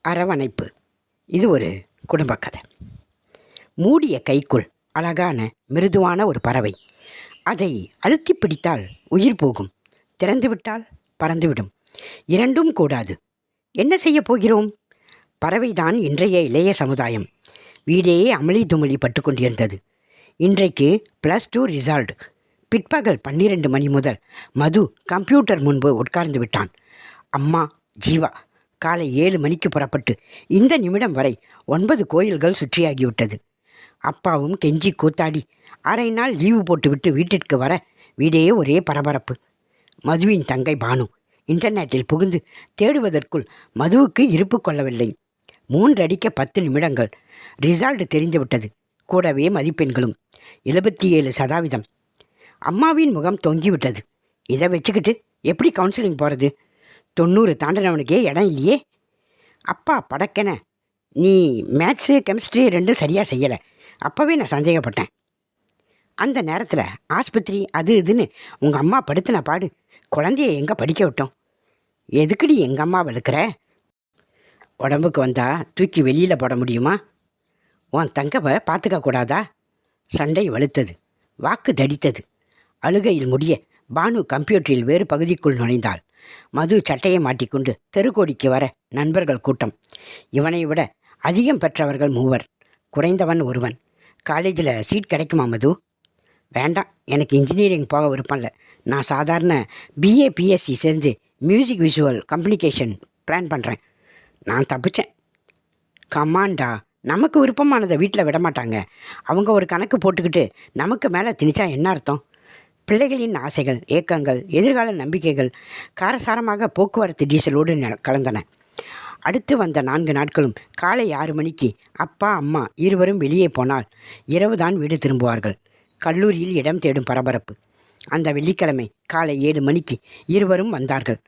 அரவணைப்பு. இது ஒரு குடும்ப கதை. மூடிய கைக்குள் அழகான மிருதுவான ஒரு பறவை. அதை அழுத்தி பிடித்தால் உயிர் போகும். திறந்துவிட்டால் பறந்துவிடும் இரண்டும் கூடாது. என்ன செய்யப் போகிறோம்? பறவைதான் இன்றைய இளைய சமுதாயம். வீடே அமளி துமளி பட்டு கொண்டிருந்தது. இன்றைக்கு ப்ளஸ் டூ ரிசால்ட் பிற்பகல் பன்னிரண்டு மணி முதல் மது கம்ப்யூட்டர் முன்பு உட்கார்ந்து விட்டான். அம்மா ஜீவா காலை ஏழு மணிக்கு புறப்பட்டு இந்த நிமிடம் வரை ஒன்பது கோயில்கள் சுற்றியாகிவிட்டது. அப்பாவும் கெஞ்சி கூத்தாடி அரை நாள் லீவு போட்டுவிட்டு வீட்டிற்கு வர வீடே ஒரே பரபரப்பு. மதுவின் தங்கை பானு இன்டர்நெட்டில் புகுந்து தேடுவதற்குள் மதுவுக்கு இருப்பு கொள்ளவில்லை. மூன்றடிக்க பத்து நிமிடங்கள். ரிசால்ட் தெரிந்துவிட்டது. கூடவே மதிப்பெண்களும். எழுபத்தி ஏழு சதாவிதம். அம்மாவின் முகம் தொங்கிவிட்டது. இதை வச்சுக்கிட்டு எப்படி கவுன்சிலிங் போகிறது தொண்ணூறு தாண்டினவனுக்கே இடம் இல்லையே. அப்பா படக்கென நீ மேத்ஸு கெமிஸ்ட்ரி ரெண்டும் சரியாக செய்யலை. அப்போவே நான் சந்தேகப்பட்டேன். அந்த நேரத்தில் ஆஸ்பத்திரி அது இதுன்னு உங்கள் அம்மா படுத்தின பாடு குழந்தைய எங்கே படிக்க விட்டோம்? எதுக்குடி எங்கள் அம்மா வெளுக்கிற உடம்புக்கு வந்தால் தூக்கி வெளியில் போட முடியுமா? உன் தங்கவை பார்த்துக்க கூடாதா? சண்டை வலுத்தது வாக்கு தடித்தது. அழுகையில் முடிய பானு கம்ப்யூட்டரில் வேறு பகுதிக்குள் நுழைந்தாள். மது சட்டையை மாட்டிக்கொண்டு தெருக்கோடிக்கு வர நண்பர்கள் கூட்டம். இவனை விட அதிகம் பெற்றவர்கள் மூவர். குறைந்தவன் ஒருவன். காலேஜில் சீட் கிடைக்குமா மது? வேண்டாம். எனக்கு இன்ஜினியரிங் போக விருப்பம் இல்லை. நான் சாதாரண பிஏ பிஎஸ்சி சேர்ந்து மியூசிக் விஷுவல் கம்யூனிகேஷன் பிளான் பண்ணுறேன் நான் தப்பிச்சேன். கமாண்டா நமக்கு விருப்பமானதை வீட்டில் விட மாட்டாங்க அவங்க ஒரு கணக்கு போட்டுக்கிட்டு நமக்கு மேலே திணிச்சா என்ன அர்த்தம்? பிள்ளைகளின் ஆசைகள் ஏக்கங்கள் எதிர்கால நம்பிக்கைகள் காரசாரமாக போக்குவரத்து டீசலோடு ந- கலந்தன. அடுத்து வந்த நான்கு நாட்களும் காலை ஆறு மணிக்கு அப்பா அம்மா இருவரும் வெளியே போனால் இரவுதான் வீடு திரும்புவார்கள். கல்லூரியில் இடம் தேடும் பரபரப்பு. அந்த வெள்ளிக்கிழமை காலை ஏழு மணிக்கு இருவரும் வந்தார்கள்.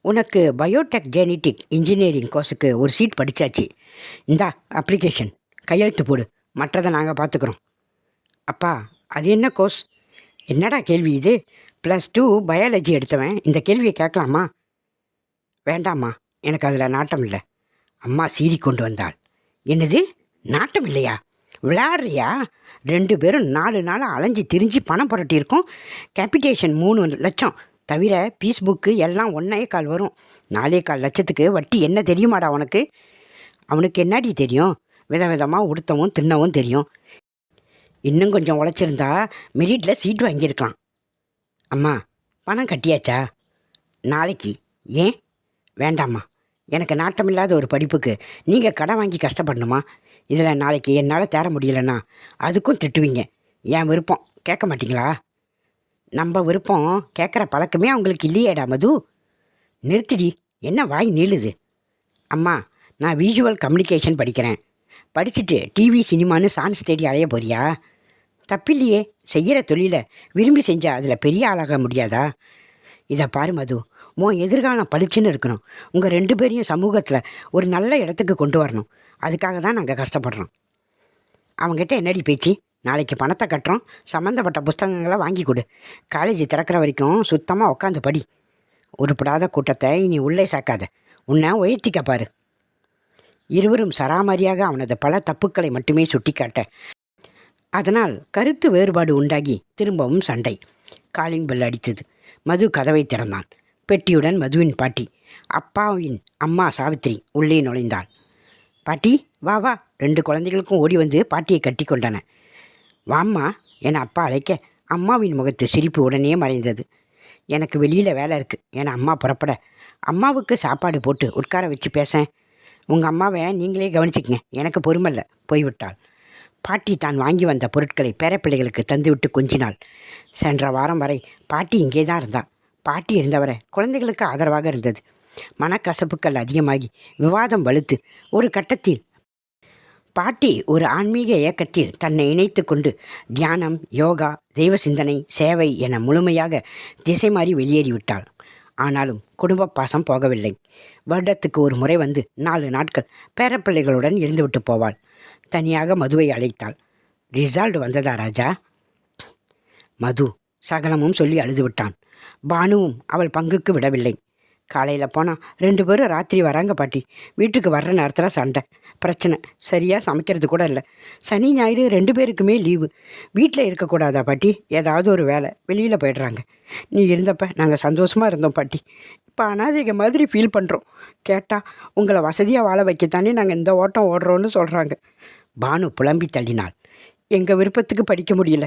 உனக்கு பயோடெக் ஜெனடிக் இன்ஜினியரிங் கோர்ஸுக்கு ஒரு சீட் படித்தாச்சு இந்தா அப்ளிகேஷன். கையெழுத்து போடு. மற்றதை நாங்கள் பார்த்துக்குறோம் அப்பா அது என்ன கோர்ஸ்? என்னடா கேள்வி இது? ப்ளஸ் டூ பயாலஜி எடுத்தவன். இந்த கேள்வியை கேட்கலாமா? வேண்டாம்மா. எனக்கு அதில் நாட்டம் இல்லை. அம்மா சீறி கொண்டு வந்தாள். என்னது? நாட்டம் இல்லையா? விளையாடுறியா? ரெண்டு பேரும் நாலு நாள் அலைஞ்சு திரிஞ்சு பணம் புரட்டியிருக்கோம். கேபிட்டேஷன் மூணு லட்சம். தவிர பீஸ் புக்கு எல்லாம் ஒன்றே கால் வரும். நாலே கால் லட்சத்துக்கு வட்டி என்ன தெரியுமாடா உனக்கு? அவனுக்கு என்னடி தெரியும்? விதவிதமாக உடுத்தவும் தின்னவும் தெரியும். இன்னும் கொஞ்சம் உழைச்சிருந்தா மெரிட்டில் சீட் வாங்கியிருக்கலாம். அம்மா பணம் கட்டியாச்சா? நாளைக்கு. ஏன்? வேண்டாம்மா. எனக்கு நாட்டமில்லாத ஒரு படிப்புக்கு நீங்கள் கடன் வாங்கி கஷ்டப்படணுமா? இதில் நாளைக்கு என்னால் தேர முடியலன்னா அதுக்கும் திட்டுவீங்க. என் விருப்பம். கேட்க மாட்டிங்களா? நம்ம விருப்பம் கேட்குற பழக்கமே அவங்களுக்கு இல்லையேடா மது. நிறுத்திடி. என்ன வாய் நீளுது? அம்மா நான் விஷுவல் கம்யூனிகேஷன் படிக்கிறேன். படிச்சுட்டு டிவி சினிமான்னு சான்ஸ் தேடி அலைய போறியா? தப்பில்லையே. செய்கிற தொழிலை விரும்பி செஞ்சால் அதில் பெரிய ஆளாக முடியாதா? இதை பாரு மது. உன் எதிர்காலம் பளிச்சுன்னு இருக்கணும். உங்கள் ரெண்டு பேரையும் சமூகத்தில் ஒரு நல்ல இடத்துக்கு கொண்டு வரணும். அதுக்காக தான் நாங்கள் கஷ்டப்படுறோம். அவங்ககிட்ட என்னடி பேச்சு? நாளைக்கு பணத்தை கட்டுறோம். சம்மந்தப்பட்ட புஸ்தகங்களை வாங்கி கொடு. காலேஜ் திறக்கிற வரைக்கும் சுத்தமாக உட்காந்து படி. உருப்படாத கூட்டத்தை இனி உள்ளே சாக்காத. உன்னை உயர்த்திக்க பாரு. இருவரும் சராமாரியாக அவனது பல தப்புக்களை மட்டுமே சுட்டிக்காட்ட. அதனால் கருத்து வேறுபாடு உண்டாகி திரும்பவும் சண்டை. காலிங் பெல் அடித்தது. மது கதவை திறந்தான். பெட்டியுடன் மதுவின் பாட்டி அப்பாவின் அம்மா சாவித்திரி உள்ளே நுழைந்தாள். பாட்டி வா வா. ரெண்டு குழந்தைகளுக்கும் ஓடி வந்து பாட்டியை கட்டி கொண்டன. வாம்மா என அப்பா அழைக்க அம்மாவின் முகத்து சிரிப்பு உடனே மறைந்தது. எனக்கு வெளியில் வேலை இருக்குது என அம்மா புறப்பட அம்மாவுக்கு சாப்பாடு போட்டு உட்கார வச்சு பேசேன் உங்கள் அம்மாவை நீங்களே கவனிச்சிக்கங்க. எனக்கு பொறுமல்ல. போய்விட்டாள். பாட்டி தான் வாங்கி வந்த பொருட்களை பேரப்பிள்ளைகளுக்கு தந்துவிட்டு கொஞ்சினாள். சென்ற வாரம் வரை பாட்டி இங்கே தான் இருந்தா. பாட்டி இருந்தவரை குழந்தைகளுக்கு ஆதரவாக இருந்தது. மனக்கசப்புக்கள் அதிகமாகி விவாதம் வலுத்து ஒரு கட்டத்தில் பாட்டி ஒரு ஆன்மீக இயக்கத்தில் தன்னை இணைத்து கொண்டு தியானம் யோகா தெய்வ சிந்தனை சேவை என முழுமையாக திசை மாறி வெளியேறிவிட்டாள். ஆனாலும் குடும்ப பாசம் போகவில்லை. வருடத்துக்கு ஒரு முறை வந்து நாலு நாட்கள் பேரப்பிள்ளைகளுடன் இருந்துவிட்டு போவாள். தனியாக மதுவை அழைத்தாள். ரிசால்ட் வந்ததா ராஜா? மது சகலமும் சொல்லி அழுதுவிட்டான். பானுவும் அவள் பங்குக்கு விடவில்லை. காலையில் போனால் ரெண்டு பேரும் ராத்திரி வராங்க பாட்டி. வீட்டுக்கு வர்ற நேரத்தில் சண்டை. பிரச்சனை. சரியாக சமைக்கிறது கூட இல்லை. சனி ஞாயிறு ரெண்டு பேருக்குமே லீவு. வீட்டில் இருக்கக்கூடாதா பாட்டி? ஏதாவது ஒரு வேலை. வெளியில் போயிடுறாங்க. நீ இருந்தப்ப நாங்கள் சந்தோஷமாக இருந்தோம் பாட்டி. இப்போ அனாதைக மாதிரி ஃபீல் பண்ணுறோம் கேட்டால் உங்களை வசதியாக வாழ வைக்கத்தானே நாங்கள் இந்த ஓட்டம் ஓடுறோன்னு சொல்கிறாங்க பானு புலம்பி தள்ளினாள். எங்கள் விருப்பத்துக்கு படிக்க முடியல.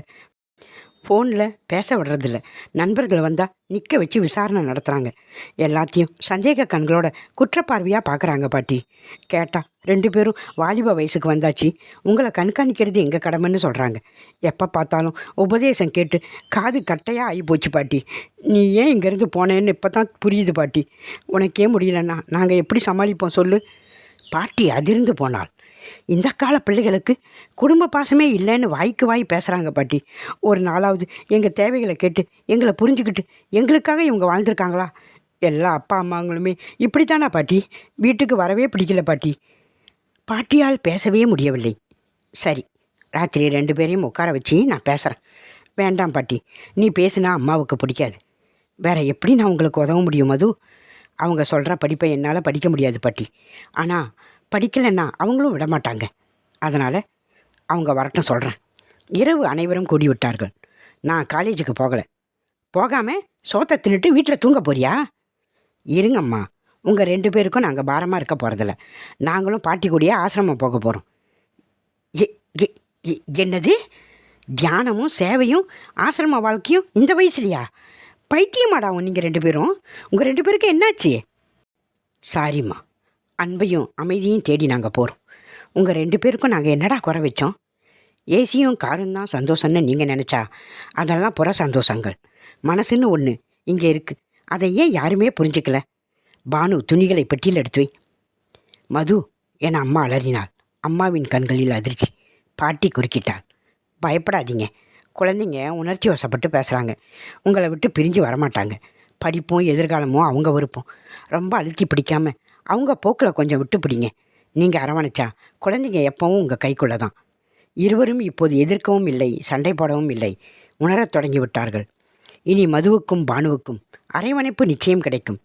ஃபோனில் பேச விடுறதில்ல. நண்பர்கள் வந்தால் நிற்க வச்சு விசாரணை நடத்துகிறாங்க எல்லாத்தையும் சந்தேக கண்களோட குற்றப்பார்வையாக பார்க்குறாங்க பாட்டி. கேட்டால் ரெண்டு பேரும் வாலிப வயசுக்கு வந்தாச்சு. உங்களை கண்காணிக்கிறது எங்கள் கடமைன்னு சொல்கிறாங்க எப்போ பார்த்தாலும் உபதேசம் கேட்டு காது கட்டையாக ஆகி போச்சு பாட்டி. நீ ஏன் இங்கேருந்து போனேன்னு இப்போ தான் புரியுது பாட்டி. உனக்கே முடியலன்னா நாங்கள் எப்படி சமாளிப்போம் சொல்லு. பாட்டி அதிர்ந்து போனாள். இந்த கால பிள்ளைகளுக்கு குடும்ப பாசமே இல்லைன்னு வாய்க்கு வாய் பேசுகிறாங்க பாட்டி. ஒரு நாளாவது எங்கள் தேவைகளை கேட்டு எங்களை புரிஞ்சுக்கிட்டு எங்களுக்காக இவங்க வாழ்ந்துருக்காங்களா? எல்லா அப்பா அம்மாங்களுமே இப்படித்தானா பாட்டி? வீட்டுக்கு வரவே பிடிக்கல பாட்டி. பாட்டியால் பேசவே முடியவில்லை. சரி ராத்திரி ரெண்டு பேரையும் உட்கார வச்சு நான் பேசுகிறேன் வேண்டாம் பாட்டி நீ பேசுனா அம்மாவுக்கு பிடிக்காது. வேற எப்படி நான் உங்களுக்கு உதவ முடியும் மது? அவங்க சொல்கிற படிப்பை என்னால் படிக்க முடியாது பாட்டி. ஆனால் படிக்கலைன்னா அவங்களும் விட மாட்டாங்க. அதனால் அவங்க வரட்டும் சொல்கிறேன் இரவு அனைவரும் கூடி விட்டார்கள் நான் காலேஜுக்கு போகலை. போகாமல் சோத்தை தின்னுட்டு வீட்டில் தூங்க போறியா? இருங்கம்மா. உங்கள் ரெண்டு பேருக்கும் நாங்கள் பாரமாக இருக்க போகிறதில்ல நாங்களும் பாட்டி கூடிய ஆசிரமம் போக போகிறோம் என்னது? தியானமும் சேவையும் ஆசிரம வாழ்க்கையும் இந்த வயசுலையா? பைத்தியமாடாவும் நீங்கள் ரெண்டு பேரும். உங்கள் ரெண்டு பேருக்கு என்னாச்சு? சாரிம்மா. அன்பையும் அமைதியும் தேடி நாங்கள் போகிறோம் உங்கள் ரெண்டு பேருக்கும் நாங்கள் என்னடா குறை வச்சோம்? ஏசியும் காரும் தான் சந்தோஷம்னு நீங்கள் நினச்சா அதெல்லாம் புற சந்தோஷங்கள். மனசுன்னு ஒன்று இங்கே இருக்குது அதை ஏன் யாருமே புரிஞ்சுக்கல? பானு துணிகளை பெட்டியில் எடுத்து வை. மது என அம்மா அலறினாள். அம்மாவின் கண்களில் அதிர்ச்சி. பாட்டி குறுக்கிட்டாள். பயப்படாதீங்க. குழந்தைங்க உணர்ச்சி வசப்பட்டு பேசுகிறாங்க உங்களை விட்டு பிரிஞ்சு வரமாட்டாங்க. படிப்பும் எதிர்காலமும் அவங்க விருப்பம். ரொம்ப அழுத்தி பிடிக்காம அவங்க போக்கில் கொஞ்சம் விட்டு பிடிங்க. நீங்கள் அரவணைச்சா குழந்தைங்க எப்பவும் உங்கள் கைக்குள்ளே தான். இருவரும் இப்போது எதிர்க்கவும் இல்லை சண்டை போடவும் இல்லை. உணரத் தொடங்கிவிட்டார்கள் இனி மதுவுக்கும் பானுவுக்கும் அரவணைப்பு நிச்சயம் கிடைக்கும்.